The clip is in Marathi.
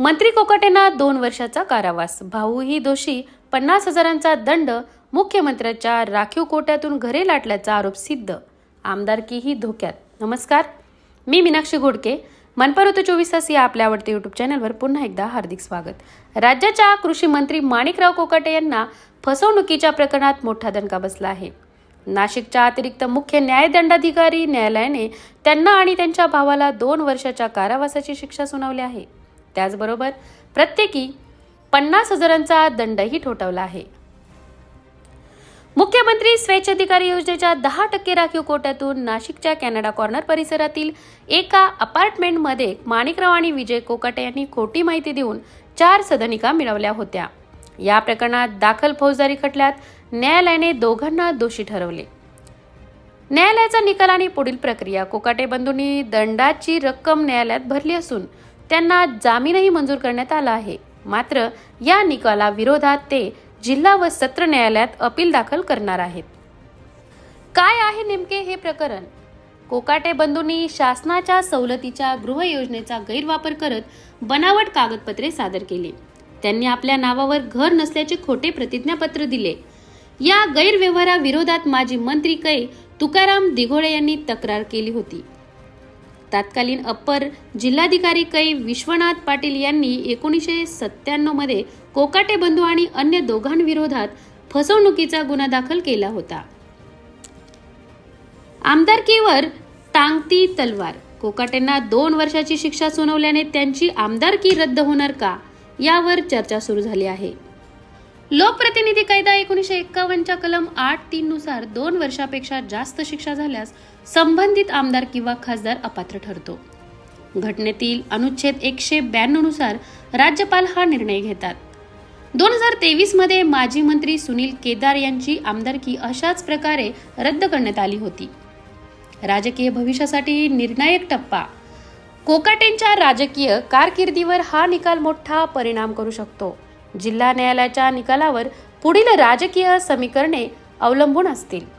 मंत्री कोकाटेंना दोन वर्षाचा कारावास. भाऊही दोषी. पन्नास हजारांचा दंड. मुख्यमंत्र्याच्या राखीव कोट्यातून घरे लाटल्याचा आरोप सिद्ध. आमदारकीही धोक्यात. नमस्कार. मी मीनाक्षी घोडके. मनपा चोवीस तास या आपल्या आवडते युट्यूब चॅनलवर पुन्हा एकदा हार्दिक स्वागत. राज्याच्या कृषी मंत्री माणिकराव कोकाटे यांना फसवणुकीच्या प्रकरणात मोठा दणका बसला आहे. नाशिकच्या अतिरिक्त मुख्य न्यायदंडाधिकारी न्यायालयाने त्यांना आणि त्यांच्या भावाला दोन वर्षाच्या कारावासाची शिक्षा सुनावली आहे. त्याचबरोबर प्रत्येकी पन्नास हजारांचा दंडही ठोठावला आहे. मुख्यमंत्री स्वेच्छाधिकारी योजनेच्या दहा टक्के राखीव कोट्यातून नाशिकच्या कॅनडा कॉर्नर परिसरातील एका अपार्टमेंटमध्ये माणिकराव आणि विजय कोकाटे यांनी खोटी माहिती देऊन चार सदनिका मिळवल्या होत्या. या प्रकरणात दाखल फौजदारी खटल्यात न्यायालयाने दोघांना दोषी ठरवले. न्यायालयाचा निकाल आणि पुढील प्रक्रिया कोकाटे बंधूंनी दंडाची रक्कम न्यायालयात भरली असून त्यांना जामीनही मंजूर करण्यात आला आहे. मात्र या निकाला विरोधात ते जिल्हा व सत्र न्यायालयात अपील दाखल करणार आहेत. काय आहे नेमके हे प्रकरण? कोकाटे बंधूंनी शासनाच्या सवलतीच्या गृहयोजनेचा गैरवापर करत बनावट कागदपत्रे सादर केली. त्यांनी आपल्या नावावर घर नसल्याचे खोटे प्रतिज्ञापत्र दिले. या गैरव्यवहाराविरोधात माजी मंत्री कै तुकाराम दिघोळे यांनी तक्रार केली होती. तत्कालीन अप्पर जिल्हाधिकारी कै विश्वनाथ पाटील यांनी एकोणीसशे सत्त्याण्णवमध्ये कोकाटे बंधू आणि अन्य दोघांविरोधात फसवणुकीचा गुन्हा दाखल केला होता. आमदारकीवर टांगती तलवार. कोकाटेंना दोन वर्षाची शिक्षा सुनावल्याने त्यांची आमदारकी रद्द होणार का? यावर चर्चा सुरू झाली आहे. लोकप्रतिनिधी कायदा एकोणीसशे एक्कावन्नच्या कलम आठ तीन नुसार दोन वर्षापेक्षा जास्त शिक्षा झाल्यास संबंधित आमदार किंवा खासदार अपात्र ठरतो. घटनेतील अनुच्छेद एकशे ब्याण्णवनुसार राज्यपाल हा निर्णय घेतात. दोन हजार तेवीसमध्ये माजी मंत्री सुनील केदार यांची आमदारकी अशाच प्रकारे रद्द करण्यात आली होती. राजकीय भविष्यासाठी निर्णायक टप्पा. कोकाटेंच्या राजकीय कारकिर्दीवर हा निकाल मोठा परिणाम करू शकतो. जिल्हा न्यायालयाच्या निकालावर पुढील राजकीय समीकरणे अवलंबून असतील.